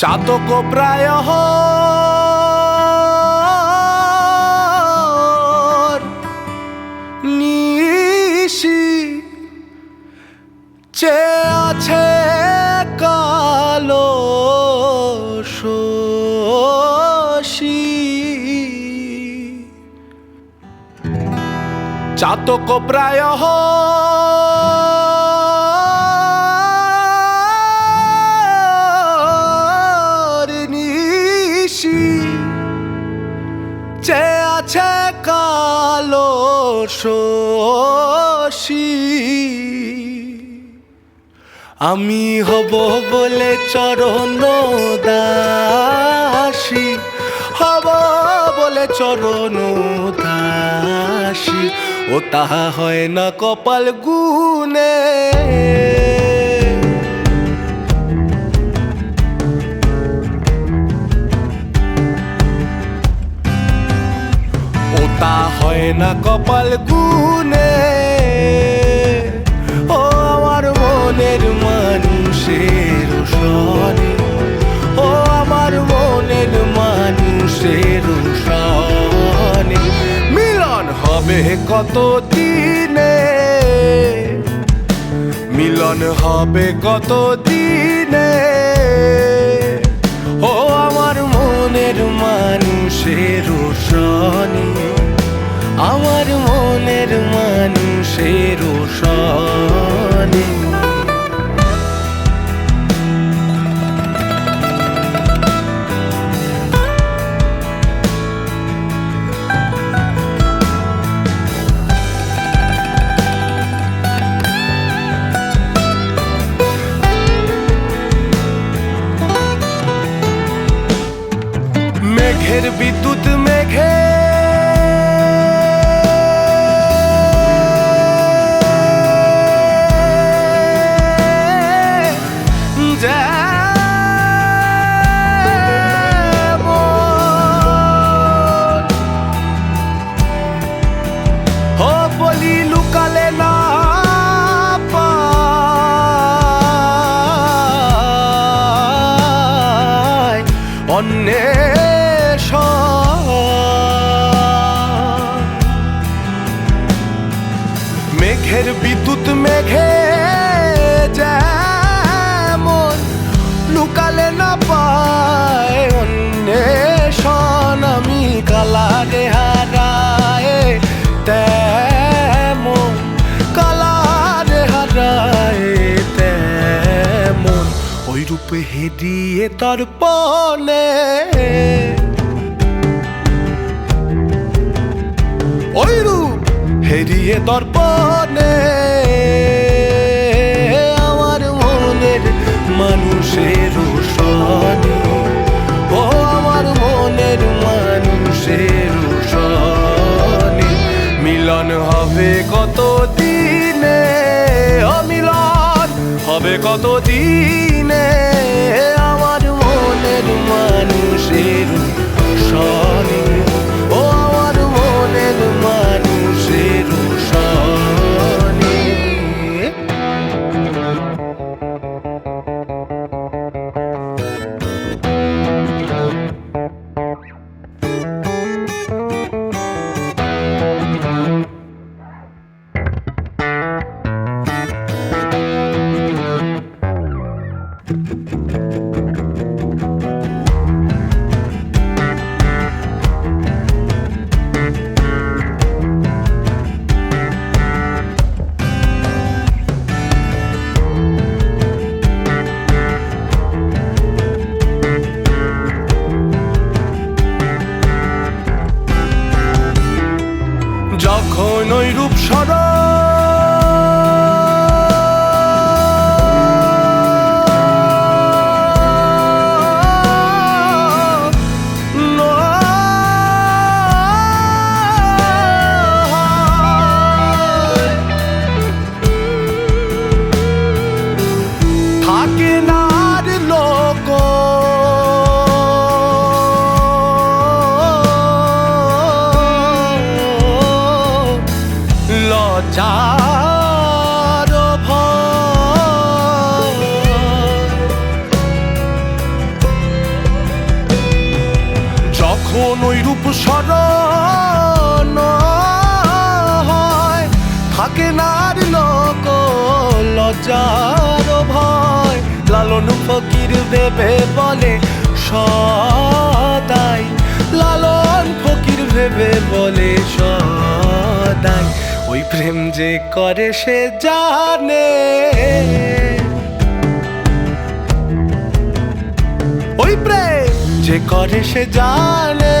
চাতক প্রায় নিশি চে আছে কালো শশী চাতক প্রায় চে আছে কালো শশী। আমি হব বলে চরণ দাসী, হব বলে চরণ দাসী। ও তাহা হয় না কপাল গুনে তা হয় না কপাল গুনে ও আমার মনের মানুষের সনে ও আমার মনের মানুষের সনে মিলন হবে কত দিনে মিলন হবে কত দিনে মনের মানুষের সনে। ওই রূপে হেরিয়ে তর্পণে। ওই রূপ হেরিয়ে আমার মনের মানুষের ও আমার মনের মানুষের সনে মিলন হবে কত দিনে ও মিলন হবে কত দিনে আমার মনের মানুষের সনে লজ্জার ভয়। লালন ফকির ভেবে বলে সদাই। লালন ফকির ভেবে বলে সদাই। ওই প্রেম যে করে সে জানে। ওই প্রেম যে করে সে জানে।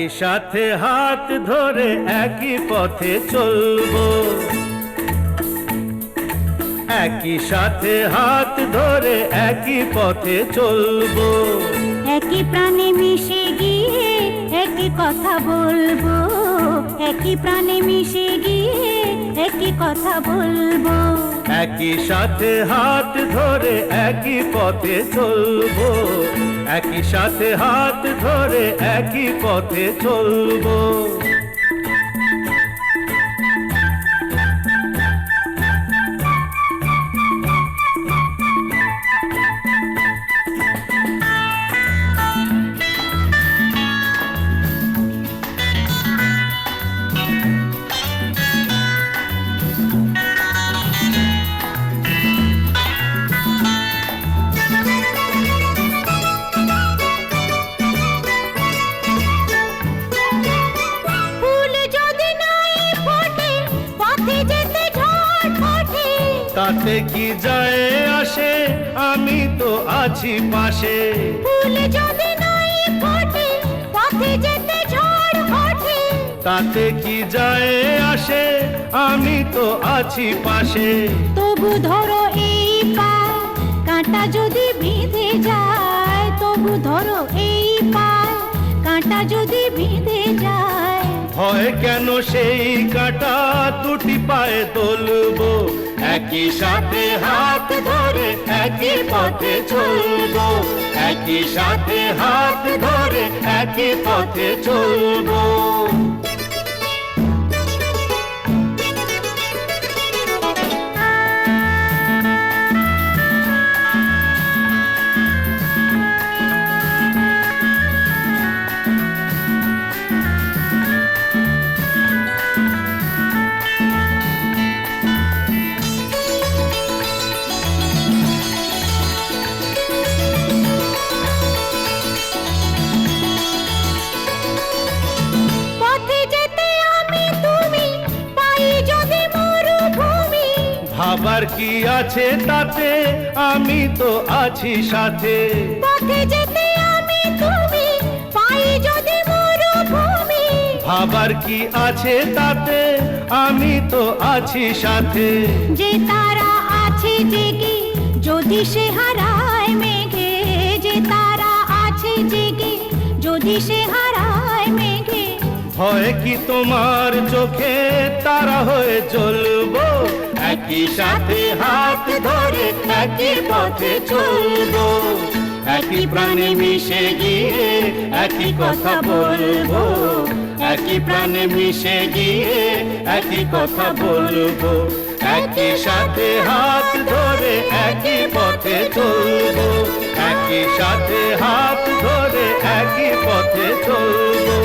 একই সাথে হাত ধরে একই পথে চলবো। একই সাথে হাত ধরে একই পথে চলবো। একই প্রাণে মিশে গিয়ে একই কথা বলব। একই প্রাণে মিশে গিয়ে একই কথা বলব। একই সাথে হাত ধরে একই পথে চলবো। একই সাথে হাত ধরে একই পথে চলবো। তাতে কি যায় আসে? আমি তো আছি পাশে। ফুল যদি নাই ফোটে পথে যেতে ঝড় তাতে কি যায় আসে? আমি তো আছি পাশে। তবু ধরো এই পায় কাঁটা যদি বিঁধে যায় তবু ধরো এই পায় কাঁটা যদি বিঁধে যায়। হয় কেন সেই কাঁটা? দুটি পায়ে তুলবো। একই সাথে হাত ধরে একই পথে চলব। একই সাথে হাত ধরে একই পথে চলবো। তো আছি সাথে। পথে যেতে আমি তুমি পাই যদি মরুভূমি। ভাবার কি আছে তাতে? আমি তো আছি সাথে। যে তারা আছে জেগে যদি সে হারায় মেঘে। যে তারা আছে জেগে যদি সে হারায় মেঘে। ভয় কি তোমার চোখে? তারা হয়ে চলবো একই সাথে হাত ধরে একই পথে চলবো, একই প্রাণে মিশে গিয়ে একই কথা বলব, একই প্রাণে মিশে গিয়ে একই কথা বলব, একই সাথে হাত ধরে একই পথে চলবো, একই সাথে হাত ধরে একই পথে চলবো,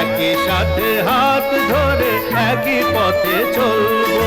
একই সাথে হাত ধরে একই পথে চলবো।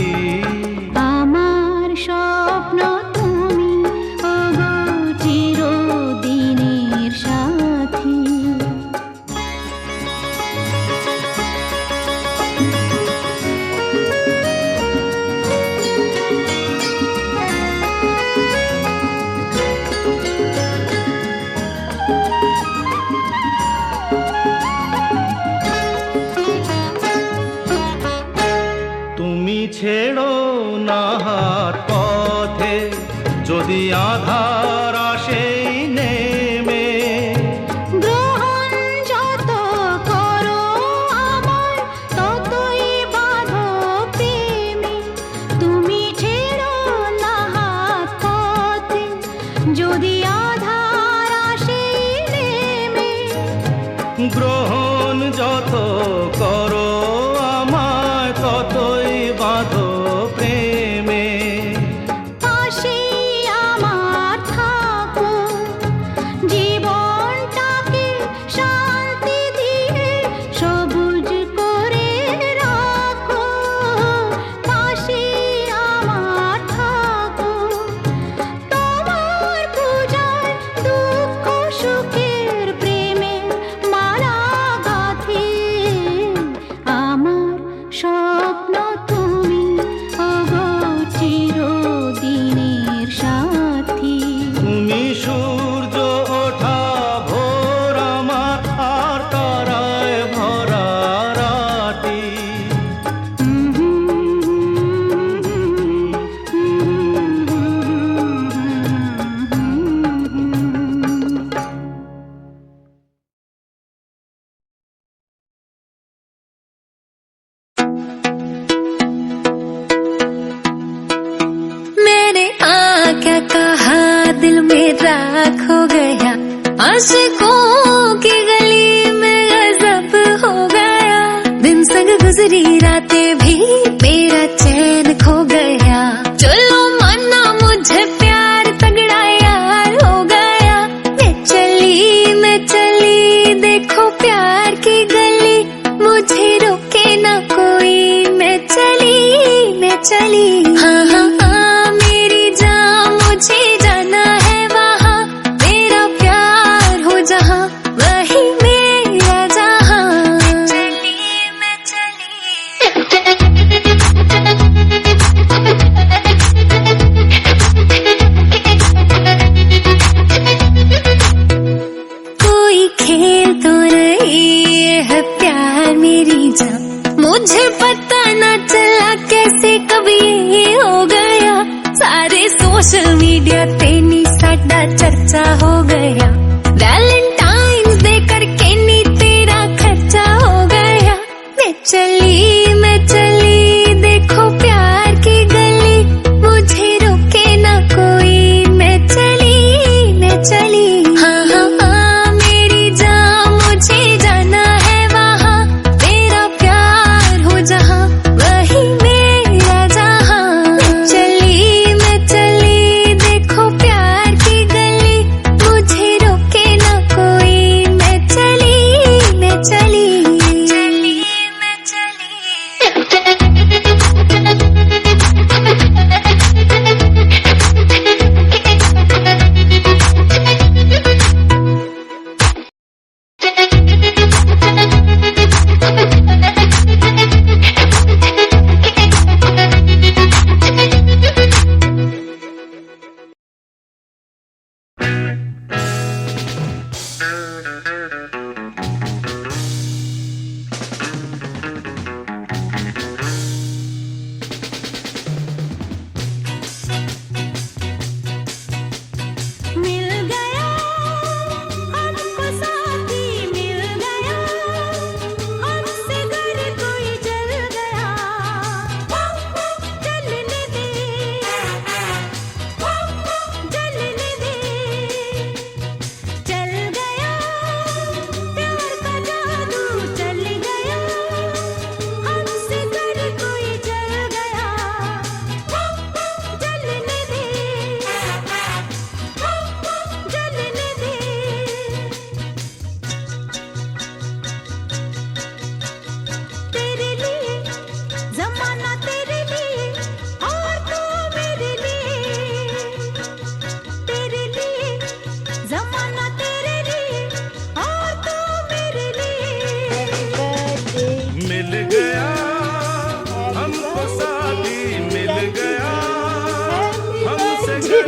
যদি আধার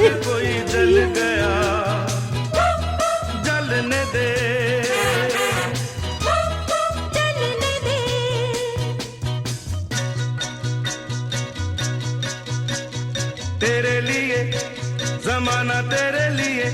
कोई जल गया जलने दे जलने दे। तेरे लिए जमाना तेरे लिए